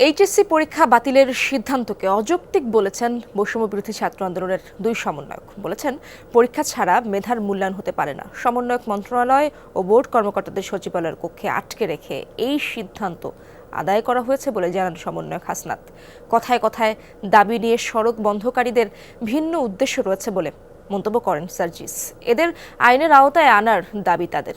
HSC পরীক্ষা বাতিলের সিদ্ধান্তকে অযৌক্তিক বলেছেন বৈষম্য বিরোধী ছাত্র আন্দোলনের দুই সমন্বয়ক। বলেছেন, পরীক্ষা ছাড়া মেধার মূল্যায়ন হতে পারে না। সমন্বয়ক মন্ত্রণালয় ও বোর্ড কর্মকর্তাদের সচিবালয়ের কক্ষে আটকে রেখে এই সিদ্ধান্ত আদায় করা হয়েছে বলে জানান সমন্বয়ক হাসনাত। কথায় কথায় দাবি নিয়ে সড়ক বন্ধকারীদের ভিন্ন উদ্দেশ্য রয়েছে বলে মন্তব্য করেন সার্জিস। এদের আইনের আওতায় আনার দাবি তাদের।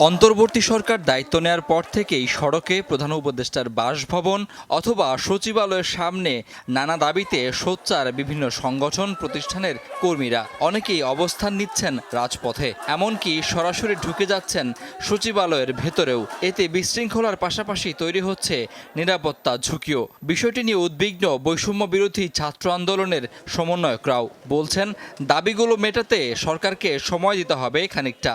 অন্তর্বর্তী সরকার দায়িত্ব নেয়ার পর থেকেই সড়কে প্রধান উপদেষ্টার বাসভবন অথবা সচিবালয়ের সামনে নানা দাবিতে সোচ্চার বিভিন্ন সংগঠন প্রতিষ্ঠানের কর্মীরা। অনেকেই অবস্থান নিচ্ছেন রাজপথে, এমনকি সরাসরি ঢুকে যাচ্ছেন সচিবালয়ের ভেতরেও। এতে বিশৃঙ্খলার পাশাপাশি তৈরি হচ্ছে নিরাপত্তা ঝুঁকিও। বিষয়টি নিয়ে উদ্বিগ্ন বৈষম্য বিরোধী ছাত্র আন্দোলনের সমন্বয়করাও বলছেন, দাবিগুলো মেটাতে সরকারকে সময় দিতে হবে খানিকটা।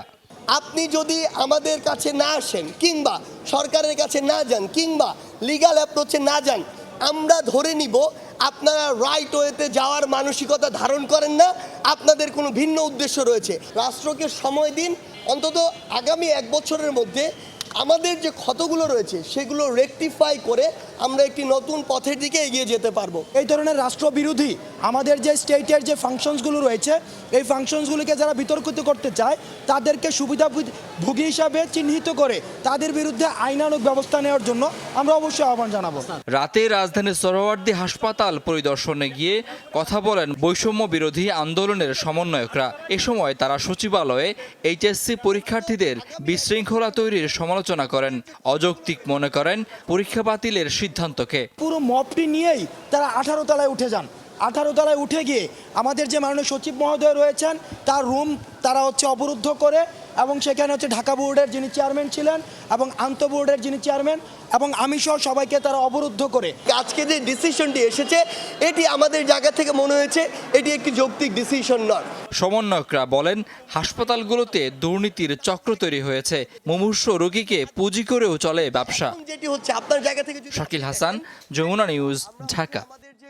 আপনি যদি আমাদের কাছে না আসেন, কিংবা সরকারের কাছে না যান, কিংবা লিগাল অ্যাপ্রোচে না যান, আমরা ধরে নিব, আপনারা রাইট ওয়েতে যাওয়ার মানসিকতা ধারণ করেন না, আপনাদের কোনো ভিন্ন উদ্দেশ্য রয়েছে। রাষ্ট্রকে সময় দিন, অন্তত আগামী এক বছরের মধ্যে আমাদের যে ক্ষতগুলো রয়েছে, সেগুলো রেকটিফাই করে আমরা একটি নতুন পথের দিকে এগিয়ে যেতে পারব। এই ধরনের রাষ্ট্রবিরোধী আমাদের যে স্টেটের যে ফাংশনসগুলো রয়েছে এই ফাংশনসগুলিকে যারা বিতর্কিত করতে চায় তাদেরকে সুবিধাভোগী হিসাবে চিহ্নিত করে তাদের বিরুদ্ধে আইনানুগ ব্যবস্থা নেওয়ার জন্য আমরা অবশ্যই আহ্বান জানাব। রাতে রাজধানীর সরোয়ার্দী হাসপাতাল পরিদর্শনে গিয়ে কথা বলেন বৈষম্য বিরোধী আন্দোলনের সমন্বয়করা। এ সময় তারা সচিবালয়ে এইচএসসি পরীক্ষার্থীদের বিশৃঙ্খলা তৈরির সমালোচনা করেন। অযৌক্তিক মনে করেন পরীক্ষা বাতিলের সিদ্ধান্তকে। পুরো মপটি নিয়েই তারা আঠারো তলায় উঠে যান। আঠারো তলায় উঠে গিয়ে আমাদের যে মাননীয় সচিব মহোদয় রয়েছেন তার রুম তারা হচ্ছে অবরুদ্ধ করে এবং সেখানে হচ্ছে ঢাকা বোর্ডের যিনি চেয়ারম্যান ছিলেন এবং আন্ত বোর্ডের যিনি চেয়ারম্যান এবং আমি সহ সবাইকে তারা অবরুদ্ধ করে। আজকে যে ডিসিশনটি এসেছে এটি আমাদের জায়গা থেকে মনে হয়েছে এটি একটি যৌক্তিক ডিসিশন নয়। সমন্বয়করা বলেন হাসপাতালগুলোতে দুর্নীতির চক্র তৈরি হয়েছে মুমূর্ষ রোগীকে পুঁজি করেও চলে ব্যবসা। যেটি হচ্ছে আপনার জায়গা থেকে শাকিল হাসান যমুনা নিউজ ঢাকা।